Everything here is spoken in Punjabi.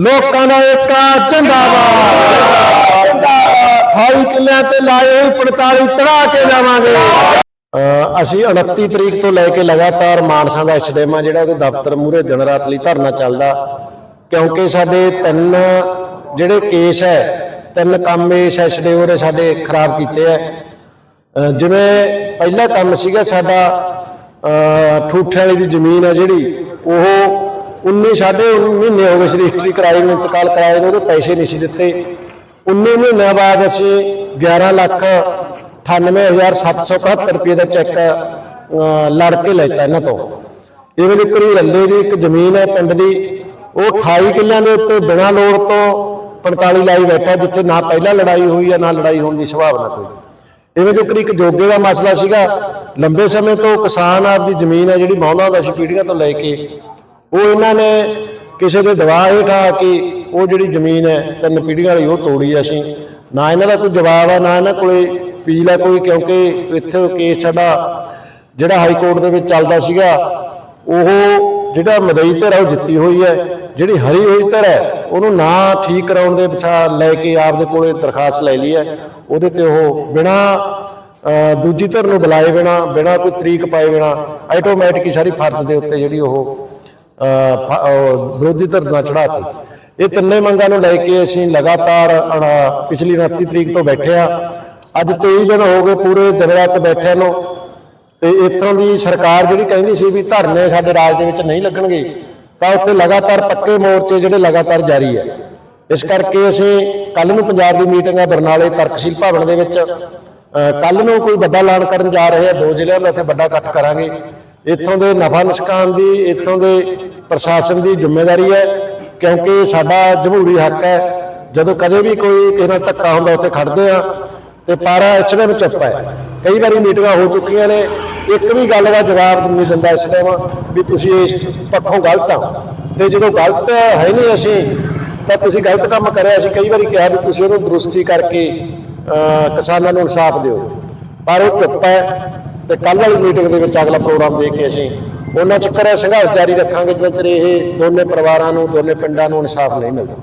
ਲੋਕਾਂ ਦਾ ਏਕਾ ਜਿੰਦਾਬਾਦ। ਹਾਈ ਕਿੱਲਿਆਂ ਤੇ ਲਾਏ ਹੋਏ 45 ਤੜਾ ਕੇ ਜਾਵਾਂਗੇ। ਅਸੀਂ 29 ਤਰੀਕ ਤੋਂ ਲੈ ਕੇ ਲਗਾਤਾਰ ਮਾਨਸਾ ਦਾ ਐਸਡੀਐਮ ਜਿਹੜਾ ਉਹਦੇ ਦਫ਼ਤਰ ਮੂਹਰੇ ਦਿਨ ਰਾਤ ਲਈ ਧਰਨਾ ਚੱਲਦਾ। ਕਿਉਂਕਿ ਸਾਡੇ ਤਿੰਨ ਜਿਹੜੇ ਕੇਸ ਹੈ, ਤਿੰਨ ਕੰਮ ਇਸ ਐਸਡੀਓ ਨੇ ਸਾਡੇ ਖਰਾਬ ਕੀਤੇ ਹੈ। ਜਿਵੇਂ ਪਹਿਲਾ ਕੰਮ ਸੀਗਾ ਸਾਡਾ, ਅਹ ਠੂਠੇ ਵਾਲੀ ਦੀ ਜ਼ਮੀਨ ਹੈ ਜਿਹੜੀ, ਉਹ 19 ਸਾਢੇ 19 ਮਹੀਨੇ ਹੋ ਗਏ ਸੀ ਰਜਿਸਟਰੀ ਕਰਾਈ ਨੂੰ ਇੰਤਕਾਲ ਕਰਾਏ ਨੂੰ ਉਹਦੇ ਪੈਸੇ ਨਹੀਂ ਸੀ ਦਿੱਤੇ। 19 ਮਹੀਨਿਆਂ ਬਾਅਦ ਅਸੀਂ 11 ਲੱਖ 98771 ਰੁਪਏ ਦਾ ਚੈੱਕ ਅਹ, ਲੜ ਕੇ ਲੈਤਾ ਇਹਨਾਂ ਤੋਂ। ਇਵੇਂ ਦੀ ਕਰੀ ਰੱਲੇ ਦੀ ਇੱਕ ਜ਼ਮੀਨ ਹੈ ਪਿੰਡ ਦੀ ਉਹ 28 ਕਿੱਲਿਆਂ ਦੇ ਉੱਤੇ ਬਿਨਾਂ ਲੋੜ ਤੋਂ 45 ਲਾਈ ਬੈਠਾ ਜਿੱਥੇ ਨਾ ਪਹਿਲਾਂ ਲੜਾਈ ਹੋਈ ਹੈ ਨਾ ਲੜਾਈ ਹੋਣ ਦੀ ਸੰਭਾਵਨਾ ਕੋਈ। ਇਵੇਂ ਜੋ ਇੱਕ ਜੋਗੇ ਦਾ ਮਸਲਾ ਸੀਗਾ ਲੰਬੇ ਸਮੇਂ ਤੋਂ ਕਿਸਾਨ ਆਪਦੀ ਜ਼ਮੀਨ ਹੈ ਜਿਹੜੀ ਮੌਲਾ ਦਾ ਸੀ ਪੀੜੀਆਂ ਤੋਂ ਲੈ ਕੇ ਉਹ ਇਹਨਾਂ ਨੇ ਕਿਸੇ ਦੇ ਦਬਾਅ ਹੇਠ ਆ ਕੇ ਉਹ ਜਿਹੜੀ ਜ਼ਮੀਨ ਹੈ, ਤਿੰਨ ਪੀੜੀਆਂ ਵਾਲੀ ਉਹ ਤੋੜੀ ਅਸੀਂ। ਨਾ ਇਹਨਾਂ ਦਾ ਕੋਈ ਜਵਾਬ ਹੈ ਨਾ ਇਹਨਾਂ ਕੋਲੇ ਅਪੀਲ ਹੈ ਕੋਈ, ਕਿਉਂਕਿ ਇੱਥੇ ਕੇਸ ਸਾਡਾ ਜਿਹੜਾ ਹਾਈ ਕੋਰਟ ਦੇ ਵਿੱਚ ਚੱਲਦਾ ਸੀਗਾ, ਉਹ ਜਿਹੜਾ ਮਦਈ ਧਿਰ ਹੈ ਉਹ ਜਿੱਤੀ ਹੋਈ ਹੈ। ਜਿਹੜੀ ਹਰੀ ਹੋਈ ਧਿਰ ਹੈ, ਉਹਨੂੰ ਨਾ ਠੀਕ ਕਰਾਉਣ ਦੇ ਪਿਛਾ ਲੈ ਕੇ ਆਪਦੇ ਕੋਲੇ ਦਰਖਾਸਤ ਲੈ ਲਈ ਹੈ। ਉਹਦੇ ਤੇ ਉਹ ਬਿਨਾ ਦੂਜੀ ਧਿਰ ਨੂੰ ਬੁਲਾਏ ਬਿਨਾ ਬਿਨਾ ਕੋਈ ਤਰੀਕ ਪਾਏ ਬਿਨਾ ਆਟੋਮੈਟਿਕ ਹੀ ਸਾਰੀ ਫਰਦ ਦੇ ਉੱਤੇ ਜਿਹੜੀ ਉਹ ਵਿਰੋਧੀ ਧਿਰ ਨਾਲ ਚੜਾਤੀ ਇਹ ਤਿੰਨੇ ਮੰਗਾਂ ਨੂੰ ਲੈ ਕੇ ਅਸੀਂ ਲਗਾਤਾਰ ਪਿਛਲੀ 29 ਤਰੀਕ ਤੋਂ ਬੈਠੇ ਆ ਅੱਜ 23 ਦਿਨ ਹੋ ਗਏ ਪੂਰੇ ਦਿਨ ਰਾਤ ਬੈਠੇ ਨੂੰ। ਤੇ ਇਤੋਂ ਦੀ ਸਰਕਾਰ ਜਿਹੜੀ ਕਹਿੰਦੀ ਸੀ ਵੀ ਧਰਨੇ ਸਾਡੇ ਰਾਜ ਦੇ ਵਿੱਚ ਨਹੀਂ ਲੱਗਣਗੇ, ਤਾਂ ਉੱਥੇ ਲਗਾਤਾਰ ਪੱਕੇ ਮੋਰਚੇ ਜਿਹੜੇ ਲਗਾਤਾਰ ਜਾਰੀ ਹੈ। ਇਸ ਕਰਕੇ ਅਸੀਂ ਕੱਲ ਨੂੰ ਪੰਜਾਬ ਦੀ ਮੀਟਿੰਗ ਹੈ, ਬਰਨਾਲੇ ਤਰਕਸ਼ੀਲ ਭਵਨ ਦੇ ਵਿੱਚ। ਕੱਲ ਨੂੰ ਕੋਈ ਵੱਡਾ ਐਲਾਨ ਕਰਨ ਜਾ ਰਹੇ ਆ ਦੋ ਜ਼ਿਲ੍ਹਿਆਂ ਦਾ ਇੱਥੇ ਵੱਡਾ ਇਕੱਠ ਕਰਾਂਗੇ। ਇੱਥੋਂ ਦੇ ਨਫਾ ਨੁਕਸਾਨ ਦੀ, ਇੱਥੋਂ ਦੇ ਪ੍ਰਸ਼ਾਸਨ ਦੀ ਜ਼ਿੰਮੇਵਾਰੀ ਹੈ, ਕਿਉਂਕਿ ਸਾਡਾ ਜਮਹੂਰੀ ਹੱਕ ਹੈ। ਜਦੋਂ ਕਦੇ ਵੀ ਕੋਈ ਕਿਸੇ ਨਾਲ ਧੱਕਾ ਹੁੰਦਾ, ਉੱਥੇ ਖੜਦੇ ਆ ਤੇ ਪਰ ਐਚਐਮ ਵਿੱਚ ਚੁੱਪ ਹੈ। ਕਈ ਵਾਰੀ ਮੀਟਿੰਗਾਂ ਹੋ ਚੁੱਕੀਆਂ ਨੇ, ਇੱਕ ਵੀ ਗੱਲ ਦਾ ਜਵਾਬ ਨਹੀਂ ਦਿੰਦਾ ਇਸ ਟਾਈਮ ਵੀ ਤੁਸੀਂ ਇਸ ਪੱਖੋਂ ਗਲਤ ਆ ਤੇ ਜਦੋਂ ਗਲਤ ਹੈ ਨਹੀਂ ਅਸੀਂ, ਤਾਂ ਤੁਸੀਂ ਗਲਤ ਕੰਮ ਕਰਿਆ ਅਸੀਂ ਕਈ ਵਾਰੀ ਕਿਹਾ ਵੀ ਤੁਸੀਂ ਉਹਨੂੰ ਦਰੁਸਤੀ ਕਰਕੇ ਕਿਸਾਨਾਂ ਨੂੰ ਇਨਸਾਫ ਦਿਓ। ਪਰ ਉਹ ਚੁੱਪ ਹੈ ਤੇ ਕੱਲ ਵਾਲੀ ਮੀਟਿੰਗ ਦੇ ਵਿੱਚ ਅਗਲਾ ਪ੍ਰੋਗਰਾਮ ਦੇ ਕੇ ਅਸੀਂ ਉਹਨਾਂ ਚਿਕਰ ਸੰਘਰਸ਼ ਜਾਰੀ ਰੱਖਾਂਗੇ ਜਦੋਂ ਚਿਰ ਇਹ ਦੋਨੇ ਪਰਿਵਾਰਾਂ ਨੂੰ, ਦੋਨੇ ਪਿੰਡਾਂ ਨੂੰ ਇਨਸਾਫ ਨਹੀਂ ਮਿਲਦਾ।